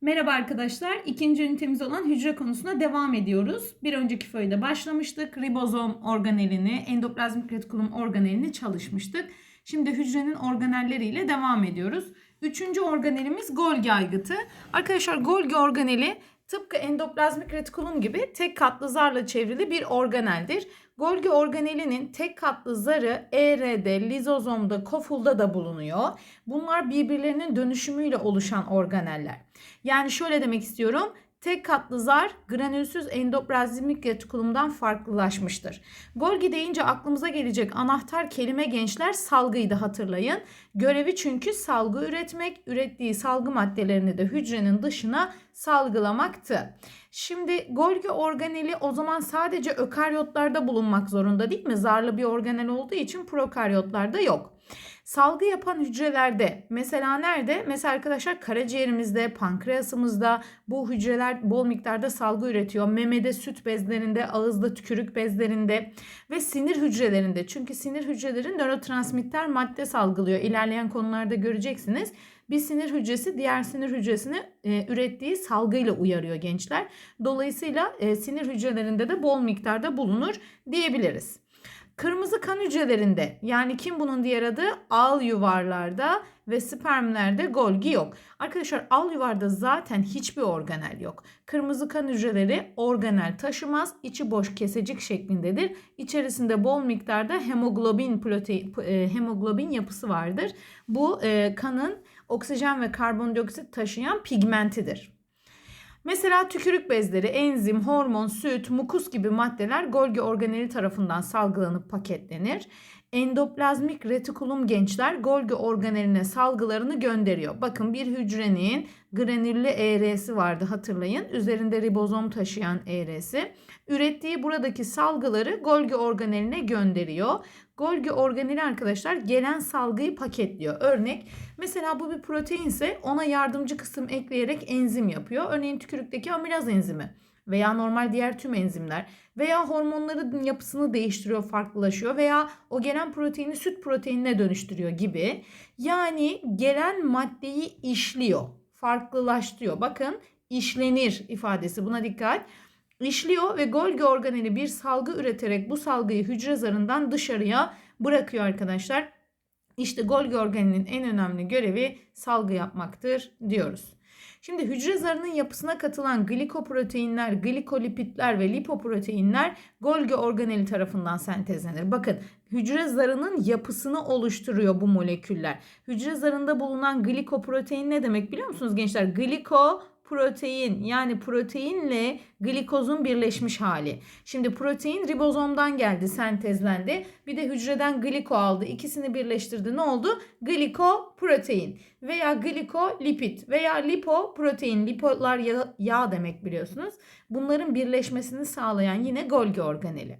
Merhaba arkadaşlar. İkinci ünitemiz olan hücre konusuna devam ediyoruz. Bir önceki föyde başlamıştık. Ribozom organelini, endoplazmik retikulum organelini çalışmıştık. Şimdi hücrenin organelleriyle devam ediyoruz. Üçüncü organelimiz Golgi aygıtı. Arkadaşlar Golgi organeli tıpkı endoplazmik retikulum gibi tek katlı zarla çevrili bir organeldir. Golgi organelinin tek katlı zarı ER'de, lizozomda, kofulda da bulunuyor. Bunlar birbirlerinin dönüşümüyle oluşan organeller. Yani şöyle demek istiyorum. Tek katlı zar granülsüz endoplazmik retikulumdan farklılaşmıştır. Golgi deyince aklımıza gelecek anahtar kelime gençler salgıydı hatırlayın. Görevi çünkü salgı üretmek, ürettiği salgı maddelerini de hücrenin dışına salgılamaktı. Şimdi Golgi organeli o zaman sadece ökaryotlarda bulunmak zorunda değil mi? Zarlı bir organel olduğu için prokaryotlarda yok. Salgı yapan hücrelerde mesela nerede? Mesela arkadaşlar karaciğerimizde, pankreasımızda bu hücreler bol miktarda salgı üretiyor. Memede, süt bezlerinde, ağızda, tükürük bezlerinde ve sinir hücrelerinde. Çünkü sinir hücrelerin nörotransmitter madde salgılıyor. İlerleyen konularda göreceksiniz. Bir sinir hücresi diğer sinir hücresini e, ürettiği salgıyla uyarıyor gençler. Dolayısıyla e, sinir hücrelerinde de bol miktarda bulunur diyebiliriz. Kırmızı kan hücrelerinde yani kim bunun diğer adı? Al yuvarlarda ve spermlerde Golgi yok. Arkadaşlar al yuvarda zaten hiçbir organel yok. Kırmızı kan hücreleri organel taşımaz. içi boş kesecik şeklindedir. İçerisinde bol miktarda hemoglobin protein e, hemoglobin yapısı vardır. Bu e, kanın oksijen ve karbondioksit taşıyan pigmentidir. Mesela tükürük bezleri, enzim, hormon, süt, mukus gibi maddeler Golgi organeli tarafından salgılanıp paketlenir. Endoplazmik retikulum gençler Golgi organeline salgılarını gönderiyor. Bakın bir hücrenin granüllü ER'si vardı hatırlayın. Üzerinde ribozom taşıyan ER'si. Ürettiği buradaki salgıları Golgi organeline gönderiyor. Golgi organeli arkadaşlar gelen salgıyı paketliyor. Örnek mesela bu bir proteinse ona yardımcı kısım ekleyerek enzim yapıyor. Örneğin tükürükteki amilaz enzimi veya normal diğer tüm enzimler veya hormonların yapısını değiştiriyor, farklılaşıyor veya o gelen proteini süt proteinine dönüştürüyor gibi. Yani gelen maddeyi işliyor, farklılaştırıyor. Bakın işlenir ifadesi buna dikkat işliyor ve Golgi organeli bir salgı üreterek bu salgıyı hücre zarından dışarıya bırakıyor arkadaşlar. İşte Golgi organelinin en önemli görevi salgı yapmaktır diyoruz. Şimdi hücre zarının yapısına katılan glikoproteinler, glikolipitler ve lipoproteinler Golgi organeli tarafından sentezlenir. Bakın hücre zarının yapısını oluşturuyor bu moleküller. Hücre zarında bulunan glikoprotein ne demek biliyor musunuz gençler? Gliko protein yani proteinle glikozun birleşmiş hali. Şimdi protein ribozomdan geldi, sentezlendi. Bir de hücreden gliko aldı. İkisini birleştirdi. Ne oldu? Glikoprotein veya glikolipid veya lipoprotein. Lipolar yağ, yağ demek biliyorsunuz. Bunların birleşmesini sağlayan yine Golgi organeli.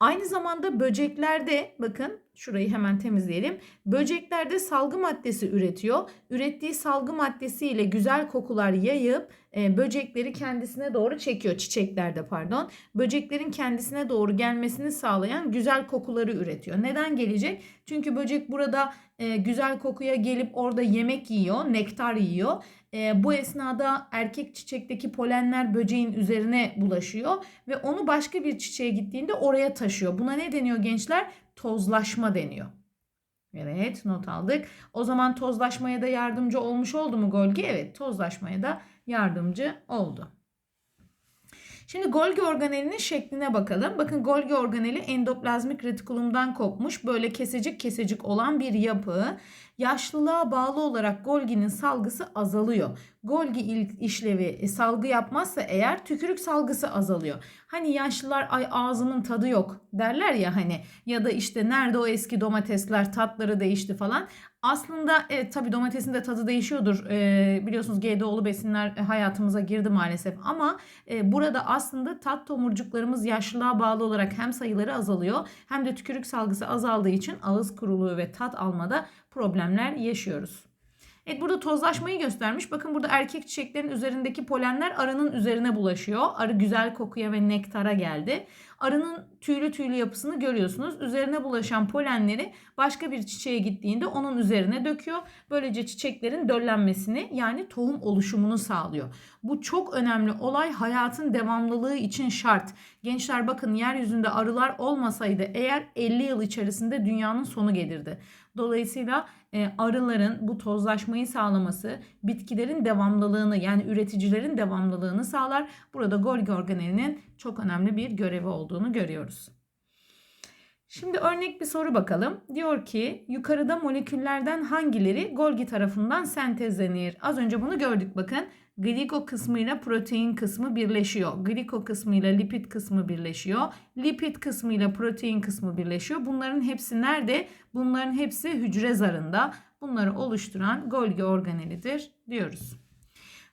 Aynı zamanda böceklerde bakın şurayı hemen temizleyelim. Böceklerde salgı maddesi üretiyor. Ürettiği salgı maddesiyle güzel kokular yayıp e, böcekleri kendisine doğru çekiyor. Çiçeklerde pardon. Böceklerin kendisine doğru gelmesini sağlayan güzel kokuları üretiyor. Neden gelecek? Çünkü böcek burada e, güzel kokuya gelip orada yemek yiyor, nektar yiyor. E, bu esnada erkek çiçekteki polenler böceğin üzerine bulaşıyor ve onu başka bir çiçeğe gittiğinde oraya taşıyor. Buna ne deniyor gençler? Tozlaşma deniyor. Evet not aldık. O zaman tozlaşmaya da yardımcı olmuş oldu mu Golgi? Evet tozlaşmaya da yardımcı oldu. Şimdi Golgi organelinin şekline bakalım. Bakın Golgi organeli endoplazmik retikulumdan kopmuş böyle kesecik kesecik olan bir yapı. Yaşlılığa bağlı olarak Golgi'nin salgısı azalıyor. Golgi işlevi e, salgı yapmazsa eğer tükürük salgısı azalıyor. Hani yaşlılar ay ağzının tadı yok derler ya hani ya da işte nerede o eski domatesler tatları değişti falan. Aslında evet tabii domatesin de tadı değişiyordur. Ee, biliyorsunuz GDO'lu besinler hayatımıza girdi maalesef. Ama e, burada aslında tat tomurcuklarımız yaşlılığa bağlı olarak hem sayıları azalıyor hem de tükürük salgısı azaldığı için ağız kuruluğu ve tat almada problemler yaşıyoruz. Evet burada tozlaşmayı göstermiş. Bakın burada erkek çiçeklerin üzerindeki polenler arının üzerine bulaşıyor. Arı güzel kokuya ve nektara geldi. Arının tüylü tüylü yapısını görüyorsunuz. Üzerine bulaşan polenleri başka bir çiçeğe gittiğinde onun üzerine döküyor. Böylece çiçeklerin döllenmesini yani tohum oluşumunu sağlıyor. Bu çok önemli olay hayatın devamlılığı için şart. Gençler bakın yeryüzünde arılar olmasaydı eğer 50 yıl içerisinde dünyanın sonu gelirdi. Dolayısıyla arıların bu tozlaşmayı sağlaması bitkilerin devamlılığını yani üreticilerin devamlılığını sağlar. Burada Golgi organelinin çok önemli bir görevi olduğunu görüyoruz. Şimdi örnek bir soru bakalım. Diyor ki yukarıda moleküllerden hangileri Golgi tarafından sentezlenir? Az önce bunu gördük bakın. Gliko kısmıyla protein kısmı birleşiyor. Gliko kısmıyla lipid kısmı birleşiyor. Lipid kısmıyla protein kısmı birleşiyor. Bunların hepsi nerede? Bunların hepsi hücre zarında. Bunları oluşturan Golgi organelidir diyoruz.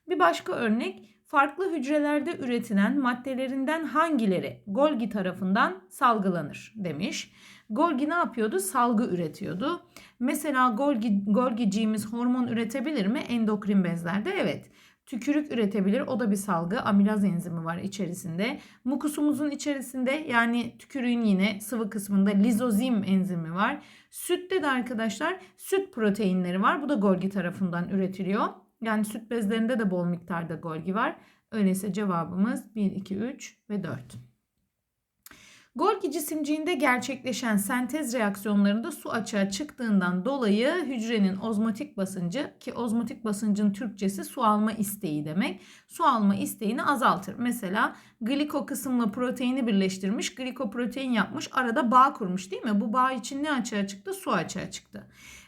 Bir başka örnek farklı hücrelerde üretilen maddelerinden hangileri Golgi tarafından salgılanır demiş. Golgi ne yapıyordu? Salgı üretiyordu. Mesela Golgi, Golgiciğimiz hormon üretebilir mi? Endokrin bezlerde evet. Tükürük üretebilir. O da bir salgı. Amilaz enzimi var içerisinde. Mukusumuzun içerisinde yani tükürüğün yine sıvı kısmında lizozim enzimi var. Sütte de arkadaşlar süt proteinleri var. Bu da Golgi tarafından üretiliyor. Yani süt bezlerinde de bol miktarda Golgi var. Öyleyse cevabımız 1, 2, 3 ve 4. Golgi cisimciğinde gerçekleşen sentez reaksiyonlarında su açığa çıktığından dolayı hücrenin ozmotik basıncı ki ozmotik basıncın Türkçesi su alma isteği demek. Su alma isteğini azaltır. Mesela gliko kısımla proteini birleştirmiş, glikoprotein yapmış, arada bağ kurmuş değil mi? Bu bağ için ne açığa çıktı? Su açığa çıktı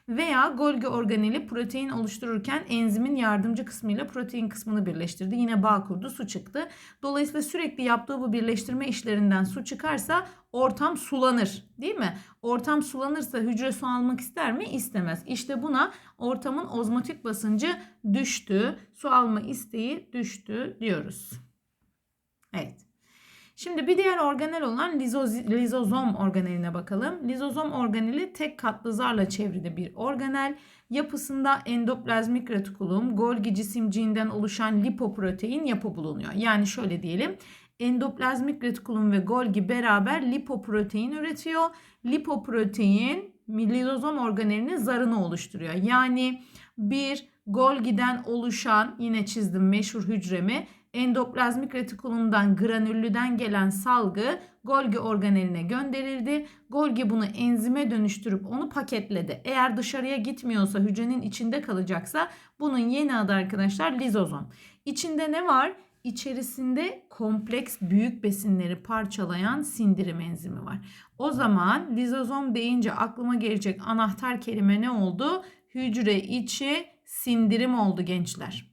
veya Golgi organeli protein oluştururken enzimin yardımcı kısmıyla protein kısmını birleştirdi. Yine bağ kurdu, su çıktı. Dolayısıyla sürekli yaptığı bu birleştirme işlerinden su çıkarsa ortam sulanır değil mi? Ortam sulanırsa hücre su almak ister mi? İstemez. İşte buna ortamın ozmotik basıncı düştü, su alma isteği düştü diyoruz. Evet. Şimdi bir diğer organel olan lizoz, lizozom organeline bakalım. Lizozom organeli tek katlı zarla çevrili bir organel. Yapısında endoplazmik retikulum, Golgi cisimciğinden oluşan lipoprotein yapı bulunuyor. Yani şöyle diyelim. Endoplazmik retikulum ve Golgi beraber lipoprotein üretiyor. Lipoprotein lizozom organelinin zarını oluşturuyor. Yani bir Golgi'den oluşan yine çizdim meşhur hücremi endoplazmik retikulumdan granüllüden gelen salgı Golgi organeline gönderildi. Golgi bunu enzime dönüştürüp onu paketledi. Eğer dışarıya gitmiyorsa hücrenin içinde kalacaksa bunun yeni adı arkadaşlar lizozom. İçinde ne var? İçerisinde kompleks büyük besinleri parçalayan sindirim enzimi var. O zaman lizozom deyince aklıma gelecek anahtar kelime ne oldu? Hücre içi sindirim oldu gençler.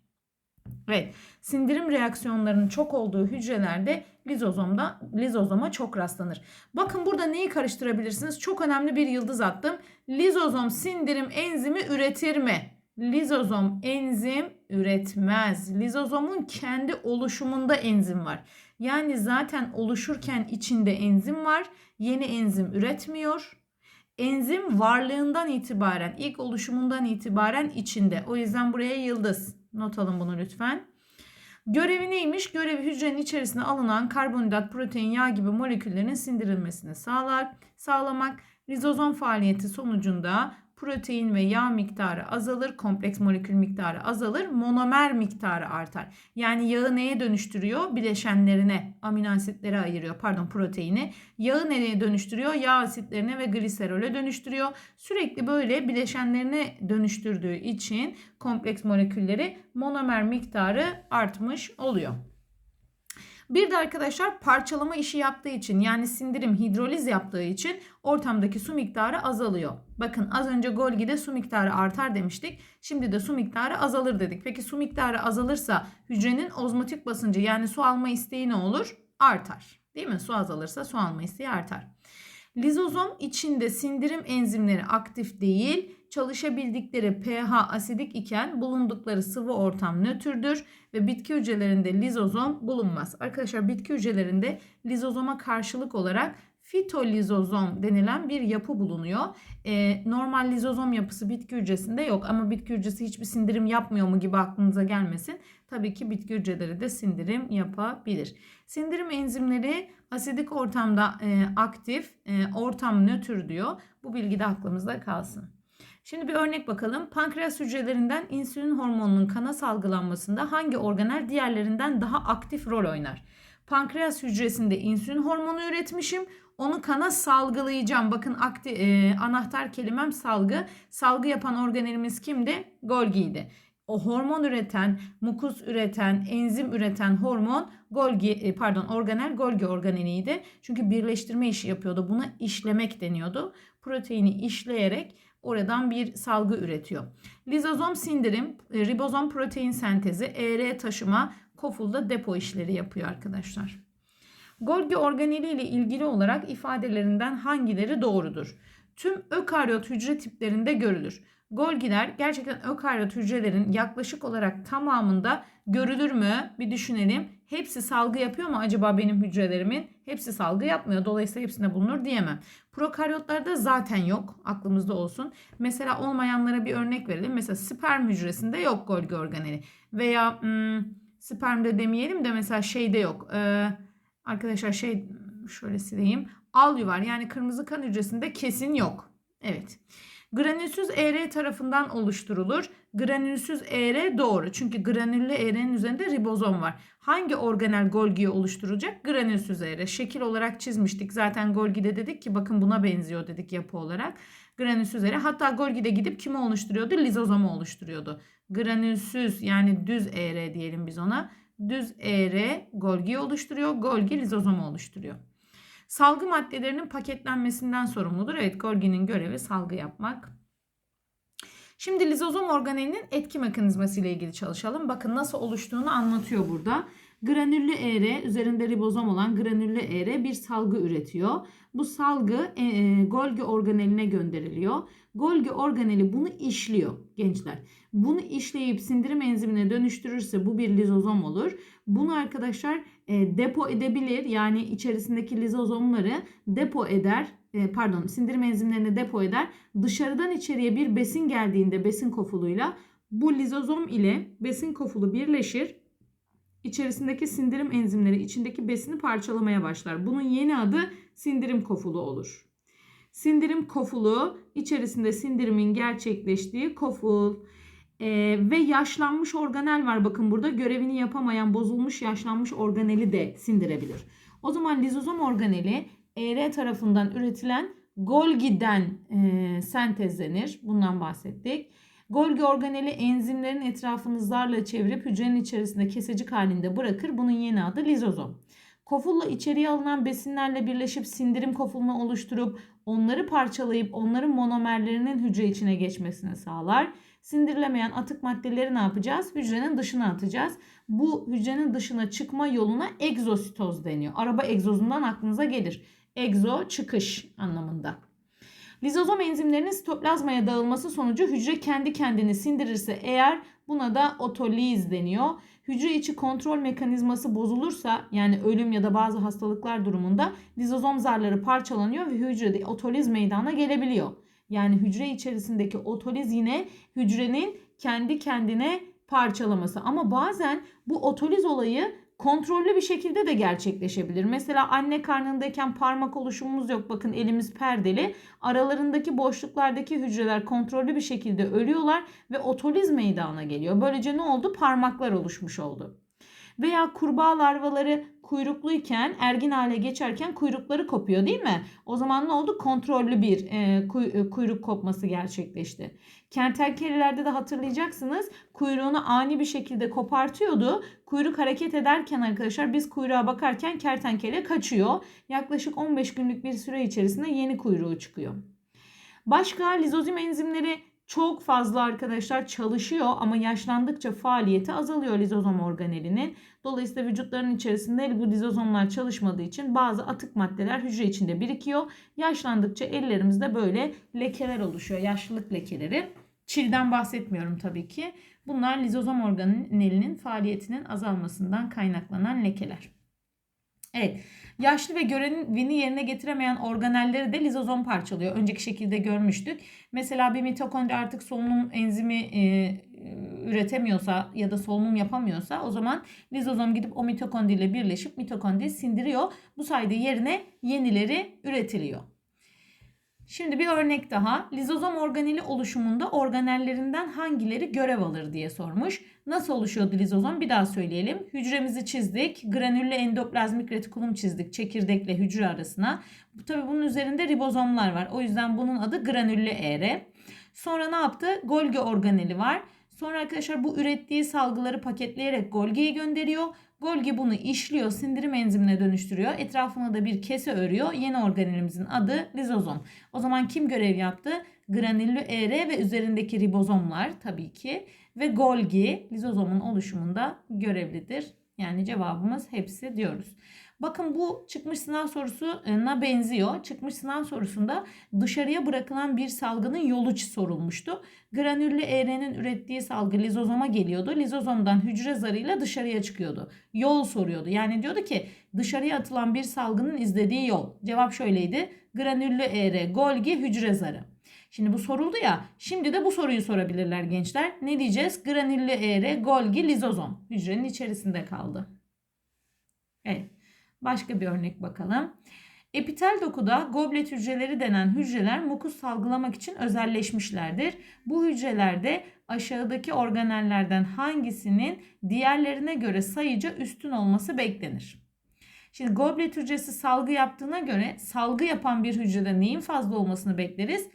Evet, sindirim reaksiyonlarının çok olduğu hücrelerde lizozomda lizozoma çok rastlanır. Bakın burada neyi karıştırabilirsiniz? Çok önemli bir yıldız attım. Lizozom sindirim enzimi üretir mi? Lizozom enzim üretmez. Lizozomun kendi oluşumunda enzim var. Yani zaten oluşurken içinde enzim var. Yeni enzim üretmiyor. Enzim varlığından itibaren, ilk oluşumundan itibaren içinde. O yüzden buraya yıldız. Not alın bunu lütfen. Görevi neymiş? Görevi hücrenin içerisine alınan karbonhidrat, protein, yağ gibi moleküllerin sindirilmesini sağlar, sağlamak. Rizozom faaliyeti sonucunda protein ve yağ miktarı azalır, kompleks molekül miktarı azalır, monomer miktarı artar. Yani yağı neye dönüştürüyor? Bileşenlerine, amino asitlere ayırıyor. Pardon proteini. Yağı nereye dönüştürüyor? Yağ asitlerine ve gliserole dönüştürüyor. Sürekli böyle bileşenlerine dönüştürdüğü için kompleks molekülleri monomer miktarı artmış oluyor. Bir de arkadaşlar parçalama işi yaptığı için yani sindirim hidroliz yaptığı için ortamdaki su miktarı azalıyor. Bakın az önce Golgi'de su miktarı artar demiştik. Şimdi de su miktarı azalır dedik. Peki su miktarı azalırsa hücrenin ozmotik basıncı yani su alma isteği ne olur? Artar. Değil mi? Su azalırsa su alma isteği artar. Lizozom içinde sindirim enzimleri aktif değil, çalışabildikleri pH asidik iken bulundukları sıvı ortam nötrdür ve bitki hücrelerinde lizozom bulunmaz. Arkadaşlar bitki hücrelerinde lizozoma karşılık olarak fitolizozom denilen bir yapı bulunuyor. Ee, normal lizozom yapısı bitki hücresinde yok ama bitki hücresi hiçbir sindirim yapmıyor mu gibi aklınıza gelmesin. Tabii ki bitki hücreleri de sindirim yapabilir. Sindirim enzimleri asidik ortamda e, aktif, e, ortam nötr diyor. Bu bilgi de aklımızda kalsın. Şimdi bir örnek bakalım. Pankreas hücrelerinden insülin hormonunun kana salgılanmasında hangi organel diğerlerinden daha aktif rol oynar? Pankreas hücresinde insülin hormonu üretmişim. Onu kana salgılayacağım. Bakın akti, e, anahtar kelimem salgı. Salgı yapan organelimiz kimdi? Golgi'ydi. O hormon üreten, mukus üreten, enzim üreten hormon Golgi e, pardon organel Golgi organeliydi. Çünkü birleştirme işi yapıyordu. Buna işlemek deniyordu. Proteini işleyerek oradan bir salgı üretiyor. Lizozom sindirim, e, ribozom protein sentezi, ER taşıma, kofulda depo işleri yapıyor arkadaşlar. Golgi organeli ile ilgili olarak ifadelerinden hangileri doğrudur? Tüm ökaryot hücre tiplerinde görülür. Golgiler gerçekten ökaryot hücrelerin yaklaşık olarak tamamında görülür mü? Bir düşünelim. Hepsi salgı yapıyor mu acaba benim hücrelerimin? Hepsi salgı yapmıyor. Dolayısıyla hepsinde bulunur diyemem. Prokaryotlarda zaten yok. Aklımızda olsun. Mesela olmayanlara bir örnek verelim. Mesela sperm hücresinde yok Golgi organeli. Veya hmm, spermde demeyelim de mesela şeyde yok. Ee, arkadaşlar şey şöyle sileyim. Alyu var. Yani kırmızı kan hücresinde kesin yok. Evet. Granülsüz ER tarafından oluşturulur. Granülsüz ER doğru. Çünkü granüllü ER'nin üzerinde ribozom var. Hangi organel Golgi'yi oluşturacak? Granülsüz ER. Şekil olarak çizmiştik. Zaten Golgi'de dedik ki bakın buna benziyor dedik yapı olarak. Granülsüz ER. Hatta Golgi'de gidip kimi oluşturuyordu? Lizozomu oluşturuyordu. Granülsüz yani düz ER diyelim biz ona. Düz ER Golgi'yi oluşturuyor. Golgi lizozomu oluşturuyor. Salgı maddelerinin paketlenmesinden sorumludur. Evet Golgi'nin görevi salgı yapmak. Şimdi lizozom organelinin etki mekanizması ile ilgili çalışalım. Bakın nasıl oluştuğunu anlatıyor burada. Granüllü ER üzerinde ribozom olan granüllü ER bir salgı üretiyor. Bu salgı e, e, Golgi organeline gönderiliyor. Golgi organeli bunu işliyor gençler. Bunu işleyip sindirim enzimine dönüştürürse bu bir lizozom olur. Bunu arkadaşlar e, depo edebilir. Yani içerisindeki lizozomları depo eder. E, pardon sindirim enzimlerini depo eder. Dışarıdan içeriye bir besin geldiğinde besin kofuluyla bu lizozom ile besin kofulu birleşir. İçerisindeki sindirim enzimleri içindeki besini parçalamaya başlar. Bunun yeni adı sindirim kofulu olur. Sindirim kofulu içerisinde sindirimin gerçekleştiği koful. Ee, ve yaşlanmış organel var bakın burada görevini yapamayan bozulmuş yaşlanmış organeli de sindirebilir. O zaman lizozom organeli ER tarafından üretilen Golgi'den e, sentezlenir. Bundan bahsettik. Golgi organeli enzimlerin etrafını zarla çevirip hücrenin içerisinde kesecik halinde bırakır. Bunun yeni adı lizozom. Kofulla içeriye alınan besinlerle birleşip sindirim kofulunu oluşturup onları parçalayıp onların monomerlerinin hücre içine geçmesini sağlar. Sindirilemeyen atık maddeleri ne yapacağız? Hücrenin dışına atacağız. Bu hücrenin dışına çıkma yoluna egzositoz deniyor. Araba egzozundan aklınıza gelir. Egzo çıkış anlamında. Lizozom enzimlerinin sitoplazmaya dağılması sonucu hücre kendi kendini sindirirse eğer buna da otoliz deniyor. Hücre içi kontrol mekanizması bozulursa yani ölüm ya da bazı hastalıklar durumunda lizozom zarları parçalanıyor ve hücrede otoliz meydana gelebiliyor. Yani hücre içerisindeki otoliz yine hücrenin kendi kendine parçalaması. Ama bazen bu otoliz olayı kontrollü bir şekilde de gerçekleşebilir. Mesela anne karnındayken parmak oluşumumuz yok. Bakın elimiz perdeli. Aralarındaki boşluklardaki hücreler kontrollü bir şekilde ölüyorlar ve otoliz meydana geliyor. Böylece ne oldu? Parmaklar oluşmuş oldu. Veya kurbağa larvaları kuyrukluyken ergin hale geçerken kuyrukları kopuyor değil mi? O zaman ne oldu? Kontrollü bir e, kuy, kuyruk kopması gerçekleşti. Kertenkelelerde de hatırlayacaksınız kuyruğunu ani bir şekilde kopartıyordu. Kuyruk hareket ederken arkadaşlar biz kuyruğa bakarken kertenkele kaçıyor. Yaklaşık 15 günlük bir süre içerisinde yeni kuyruğu çıkıyor. Başka lizozim enzimleri çok fazla arkadaşlar çalışıyor ama yaşlandıkça faaliyeti azalıyor lizozom organelinin. Dolayısıyla vücutların içerisinde bu lizozomlar çalışmadığı için bazı atık maddeler hücre içinde birikiyor. Yaşlandıkça ellerimizde böyle lekeler oluşuyor. Yaşlılık lekeleri. Çilden bahsetmiyorum tabii ki. Bunlar lizozom organelinin faaliyetinin azalmasından kaynaklanan lekeler. Evet. Yaşlı ve görevini yerine getiremeyen organelleri de lizozom parçalıyor. Önceki şekilde görmüştük. Mesela bir mitokondri artık solunum enzimi e, üretemiyorsa ya da solunum yapamıyorsa o zaman lizozom gidip o mitokondri ile birleşip mitokondri sindiriyor. Bu sayede yerine yenileri üretiliyor. Şimdi bir örnek daha. Lizozom organeli oluşumunda organellerinden hangileri görev alır diye sormuş. Nasıl oluşuyordu lizozom? Bir daha söyleyelim. Hücremizi çizdik. Granüllü endoplazmik retikulum çizdik çekirdekle hücre arasına. Tabii bunun üzerinde ribozomlar var. O yüzden bunun adı granüllü ER. Sonra ne yaptı? Golgi organeli var. Sonra arkadaşlar bu ürettiği salgıları paketleyerek Golgi'ye gönderiyor. Golgi bunu işliyor, sindirim enzimine dönüştürüyor. Etrafına da bir kese örüyor. Yeni organelimizin adı lizozom. O zaman kim görev yaptı? Granüllü ER ve üzerindeki ribozomlar tabii ki ve Golgi lizozomun oluşumunda görevlidir. Yani cevabımız hepsi diyoruz. Bakın bu çıkmış sınav sorusuna benziyor. Çıkmış sınav sorusunda dışarıya bırakılan bir salgının yolu sorulmuştu. Granüllü ER'nin ürettiği salgı lizozoma geliyordu. Lizozomdan hücre zarıyla dışarıya çıkıyordu. Yol soruyordu. Yani diyordu ki dışarıya atılan bir salgının izlediği yol. Cevap şöyleydi. Granüllü ER, Golgi, hücre zarı. Şimdi bu soruldu ya. Şimdi de bu soruyu sorabilirler gençler. Ne diyeceğiz? Granüllü ER, Golgi, lizozom. Hücrenin içerisinde kaldı. Evet. Başka bir örnek bakalım. Epitel dokuda goblet hücreleri denen hücreler mukus salgılamak için özelleşmişlerdir. Bu hücrelerde aşağıdaki organellerden hangisinin diğerlerine göre sayıca üstün olması beklenir. Şimdi goblet hücresi salgı yaptığına göre salgı yapan bir hücrede neyin fazla olmasını bekleriz?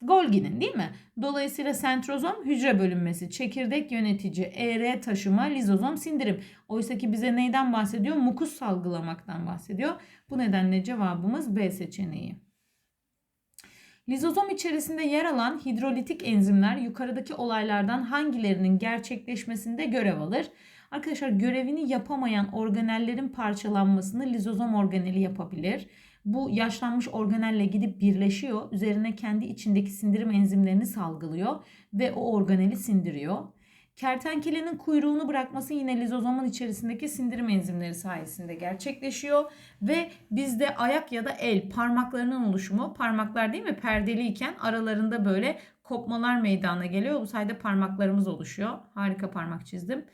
Golgi'nin değil mi? Dolayısıyla sentrozom hücre bölünmesi, çekirdek yönetici, ER taşıma, lizozom sindirim. Oysa ki bize neyden bahsediyor? Mukus salgılamaktan bahsediyor. Bu nedenle cevabımız B seçeneği. Lizozom içerisinde yer alan hidrolitik enzimler yukarıdaki olaylardan hangilerinin gerçekleşmesinde görev alır? Arkadaşlar görevini yapamayan organellerin parçalanmasını lizozom organeli yapabilir bu yaşlanmış organelle gidip birleşiyor. Üzerine kendi içindeki sindirim enzimlerini salgılıyor ve o organeli sindiriyor. Kertenkelenin kuyruğunu bırakması yine lizozomun içerisindeki sindirim enzimleri sayesinde gerçekleşiyor. Ve bizde ayak ya da el parmaklarının oluşumu parmaklar değil mi perdeliyken aralarında böyle kopmalar meydana geliyor. Bu sayede parmaklarımız oluşuyor. Harika parmak çizdim.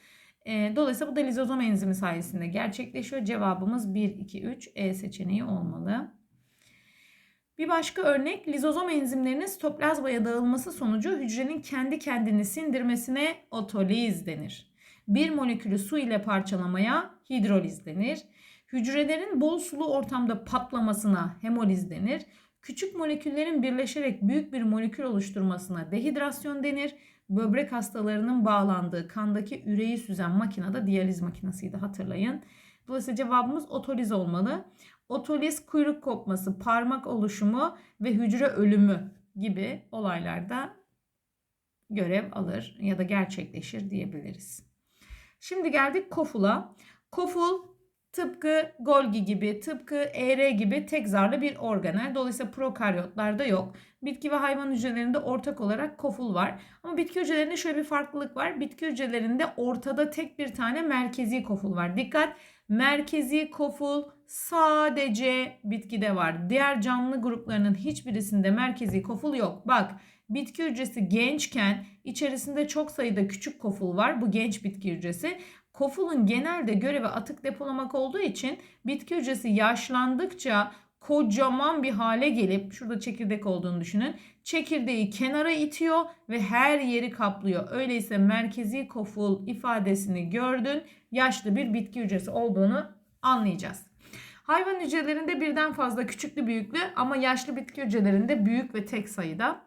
E, dolayısıyla bu da lizozom enzimi sayesinde gerçekleşiyor. Cevabımız 1, 2, 3 E seçeneği olmalı. Bir başka örnek lizozom enzimlerinin stoplazmaya dağılması sonucu hücrenin kendi kendini sindirmesine otoliz denir. Bir molekülü su ile parçalamaya hidroliz denir. Hücrelerin bol sulu ortamda patlamasına hemoliz denir. Küçük moleküllerin birleşerek büyük bir molekül oluşturmasına dehidrasyon denir böbrek hastalarının bağlandığı kandaki üreyi süzen makinede diyaliz makinesiydi hatırlayın. Dolayısıyla cevabımız otoliz olmalı. Otoliz kuyruk kopması, parmak oluşumu ve hücre ölümü gibi olaylarda görev alır ya da gerçekleşir diyebiliriz. Şimdi geldik kofula. Koful tıpkı Golgi gibi, tıpkı ER gibi tek zarlı bir organel. Dolayısıyla prokaryotlarda yok. Bitki ve hayvan hücrelerinde ortak olarak koful var. Ama bitki hücrelerinde şöyle bir farklılık var. Bitki hücrelerinde ortada tek bir tane merkezi koful var. Dikkat! Merkezi koful sadece bitkide var. Diğer canlı gruplarının hiçbirisinde merkezi koful yok. Bak bitki hücresi gençken içerisinde çok sayıda küçük koful var. Bu genç bitki hücresi. Kofulun genelde görevi atık depolamak olduğu için bitki hücresi yaşlandıkça kocaman bir hale gelip şurada çekirdek olduğunu düşünün. Çekirdeği kenara itiyor ve her yeri kaplıyor. Öyleyse merkezi koful ifadesini gördün. Yaşlı bir bitki hücresi olduğunu anlayacağız. Hayvan hücrelerinde birden fazla küçüklü büyüklü ama yaşlı bitki hücrelerinde büyük ve tek sayıda.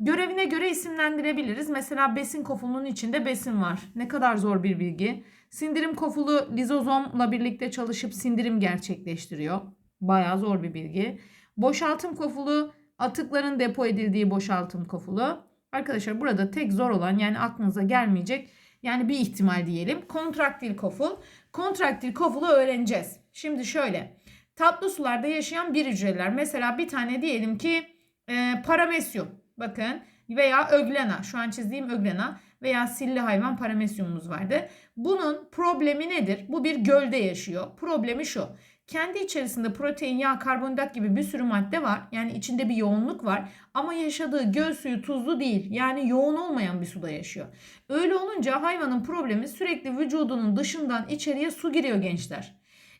Görevine göre isimlendirebiliriz. Mesela besin kofulunun içinde besin var. Ne kadar zor bir bilgi. Sindirim kofulu lizozomla birlikte çalışıp sindirim gerçekleştiriyor. Bayağı zor bir bilgi. Boşaltım kofulu atıkların depo edildiği boşaltım kofulu. Arkadaşlar burada tek zor olan yani aklınıza gelmeyecek yani bir ihtimal diyelim. Kontraktil koful. Kontraktil kofulu öğreneceğiz. Şimdi şöyle. Tatlı sularda yaşayan bir hücreler. Mesela bir tane diyelim ki e, paramesyum. Bakın veya öglena. Şu an çizdiğim öglena veya silli hayvan paramesyumumuz vardı. Bunun problemi nedir? Bu bir gölde yaşıyor. Problemi şu. Kendi içerisinde protein, yağ, karbonhidrat gibi bir sürü madde var. Yani içinde bir yoğunluk var. Ama yaşadığı göl suyu tuzlu değil. Yani yoğun olmayan bir suda yaşıyor. Öyle olunca hayvanın problemi sürekli vücudunun dışından içeriye su giriyor gençler.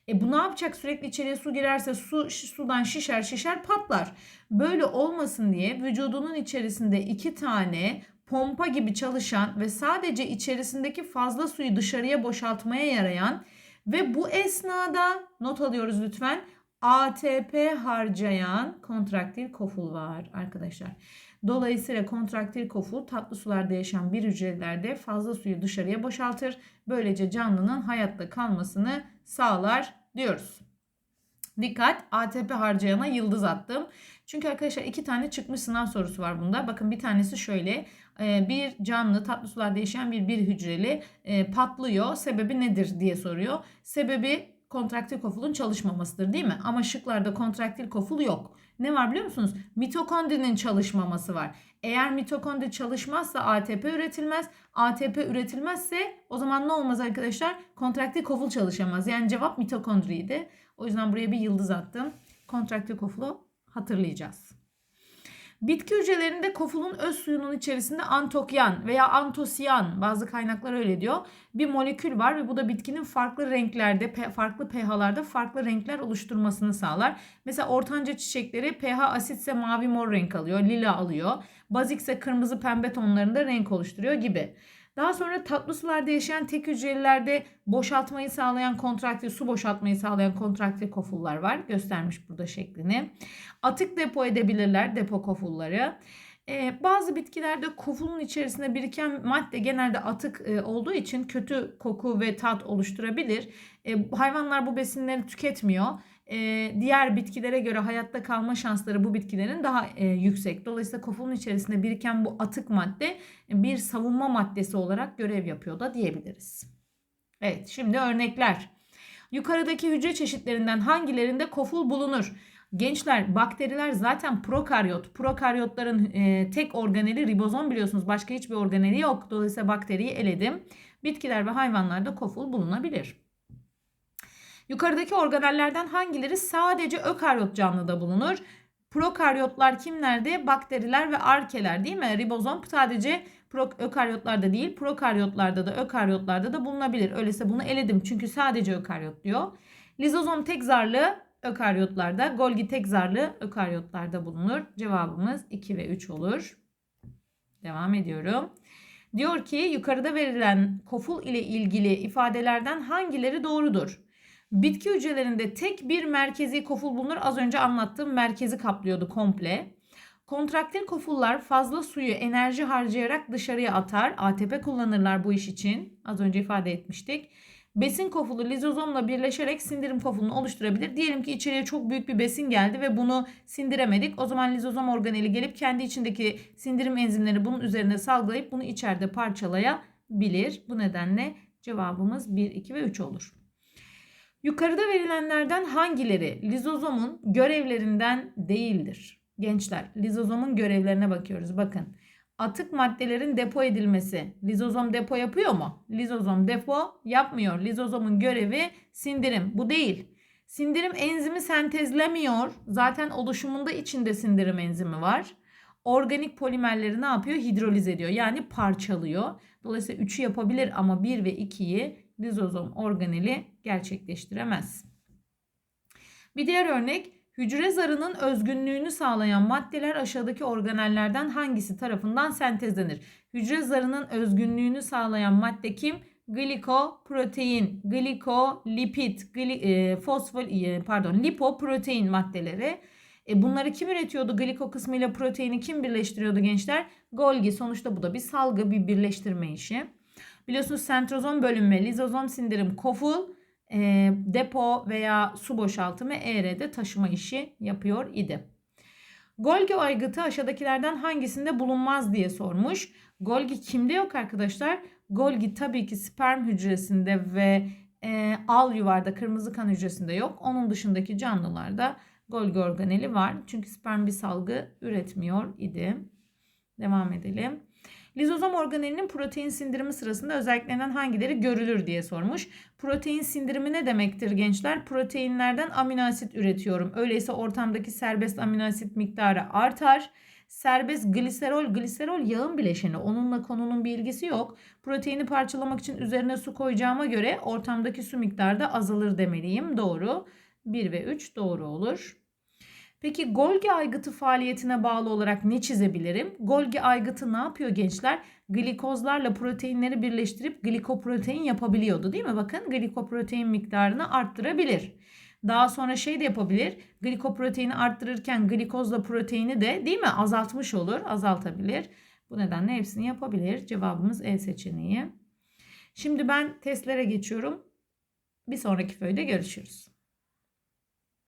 E bu ne yapacak? Sürekli içeriye su girerse su sudan şişer şişer patlar. Böyle olmasın diye vücudunun içerisinde iki tane pompa gibi çalışan ve sadece içerisindeki fazla suyu dışarıya boşaltmaya yarayan ve bu esnada not alıyoruz lütfen ATP harcayan kontraktil koful var arkadaşlar. Dolayısıyla kontraktil koful tatlı sularda yaşayan bir hücrelerde fazla suyu dışarıya boşaltır. Böylece canlının hayatta kalmasını sağlar diyoruz. Dikkat ATP harcayana yıldız attım. Çünkü arkadaşlar iki tane çıkmış sınav sorusu var bunda. Bakın bir tanesi şöyle. Ee, bir canlı tatlı sularda yaşayan bir bir hücreli e, patlıyor. Sebebi nedir diye soruyor. Sebebi kontraktil kofulun çalışmamasıdır değil mi? Ama şıklarda kontraktil koful yok. Ne var biliyor musunuz? Mitokondrinin çalışmaması var. Eğer mitokondri çalışmazsa ATP üretilmez. ATP üretilmezse o zaman ne olmaz arkadaşlar? Kontraktil koful çalışamaz. Yani cevap mitokondriydi. O yüzden buraya bir yıldız attım. Kontraktil kofulu hatırlayacağız. Bitki hücrelerinde kofulun öz suyunun içerisinde antokyan veya antosiyan bazı kaynaklar öyle diyor. Bir molekül var ve bu da bitkinin farklı renklerde, farklı pH'larda farklı renkler oluşturmasını sağlar. Mesela ortanca çiçekleri pH asitse mavi mor renk alıyor, lila alıyor. Bazikse kırmızı pembe tonlarında renk oluşturuyor gibi. Daha sonra tatlı sularda yaşayan tek hücrelilerde boşaltmayı sağlayan kontraktil, su boşaltmayı sağlayan kontraktil kofullar var. Göstermiş burada şeklini. Atık depo edebilirler depo kofulları. Ee, bazı bitkilerde kofulun içerisinde biriken madde genelde atık e, olduğu için kötü koku ve tat oluşturabilir. E, hayvanlar bu besinleri tüketmiyor e, diğer bitkilere göre hayatta kalma şansları bu bitkilerin daha e, yüksek. Dolayısıyla kofulun içerisinde biriken bu atık madde bir savunma maddesi olarak görev yapıyor da diyebiliriz. Evet şimdi örnekler. Yukarıdaki hücre çeşitlerinden hangilerinde koful bulunur? Gençler bakteriler zaten prokaryot. Prokaryotların e, tek organeli ribozom biliyorsunuz. Başka hiçbir organeli yok. Dolayısıyla bakteriyi eledim. Bitkiler ve hayvanlarda koful bulunabilir. Yukarıdaki organellerden hangileri sadece ökaryot canlıda bulunur? Prokaryotlar kimlerde? Bakteriler ve arkeler değil mi? Ribozom sadece ökaryotlarda değil, prokaryotlarda da ökaryotlarda da bulunabilir. Öyleyse bunu eledim çünkü sadece ökaryot diyor. Lizozom tek zarlı ökaryotlarda, Golgi tek zarlı ökaryotlarda bulunur. Cevabımız 2 ve 3 olur. Devam ediyorum. Diyor ki yukarıda verilen koful ile ilgili ifadelerden hangileri doğrudur? Bitki hücrelerinde tek bir merkezi koful bulunur. Az önce anlattığım merkezi kaplıyordu komple. Kontraktil kofullar fazla suyu enerji harcayarak dışarıya atar. ATP kullanırlar bu iş için. Az önce ifade etmiştik. Besin kofulu lizozomla birleşerek sindirim kofulunu oluşturabilir. Diyelim ki içeriye çok büyük bir besin geldi ve bunu sindiremedik. O zaman lizozom organeli gelip kendi içindeki sindirim enzimleri bunun üzerine salgılayıp bunu içeride parçalayabilir. Bu nedenle cevabımız 1, 2 ve 3 olur. Yukarıda verilenlerden hangileri lizozomun görevlerinden değildir? Gençler, lizozomun görevlerine bakıyoruz. Bakın. Atık maddelerin depo edilmesi. Lizozom depo yapıyor mu? Lizozom depo yapmıyor. Lizozomun görevi sindirim. Bu değil. Sindirim enzimi sentezlemiyor. Zaten oluşumunda içinde sindirim enzimi var. Organik polimerleri ne yapıyor? Hidroliz ediyor. Yani parçalıyor. Dolayısıyla 3'ü yapabilir ama 1 ve 2'yi lizozom organeli gerçekleştiremez. Bir diğer örnek hücre zarının özgünlüğünü sağlayan maddeler aşağıdaki organellerden hangisi tarafından sentezlenir? Hücre zarının özgünlüğünü sağlayan madde kim? Glikoprotein, glikolipid, gli, e, fosfol, e, pardon, lipoprotein maddeleri. E bunları kim üretiyordu? Gliko kısmıyla proteini kim birleştiriyordu gençler? Golgi. Sonuçta bu da bir salgı, bir birleştirme işi. Biliyorsunuz sentrozom bölünme, lizozom sindirim, koful, e, depo veya su boşaltımı ER'de taşıma işi yapıyor idi. Golgi aygıtı aşağıdakilerden hangisinde bulunmaz diye sormuş. Golgi kimde yok arkadaşlar? Golgi tabii ki sperm hücresinde ve e, al yuvarda kırmızı kan hücresinde yok. Onun dışındaki canlılarda Golgi organeli var. Çünkü sperm bir salgı üretmiyor idi. Devam edelim. Lizozom organelinin protein sindirimi sırasında özelliklerinden hangileri görülür diye sormuş. Protein sindirimi ne demektir gençler? Proteinlerden amino asit üretiyorum. Öyleyse ortamdaki serbest amino asit miktarı artar. Serbest gliserol, gliserol yağın bileşeni. Onunla konunun bir ilgisi yok. Proteini parçalamak için üzerine su koyacağıma göre ortamdaki su miktarı da azalır demeliyim. Doğru. 1 ve 3 doğru olur. Peki Golgi aygıtı faaliyetine bağlı olarak ne çizebilirim? Golgi aygıtı ne yapıyor gençler? Glikozlarla proteinleri birleştirip glikoprotein yapabiliyordu değil mi? Bakın glikoprotein miktarını arttırabilir. Daha sonra şey de yapabilir. Glikoproteini arttırırken glikozla proteini de değil mi azaltmış olur, azaltabilir. Bu nedenle hepsini yapabilir. Cevabımız E seçeneği. Şimdi ben testlere geçiyorum. Bir sonraki föyde görüşürüz.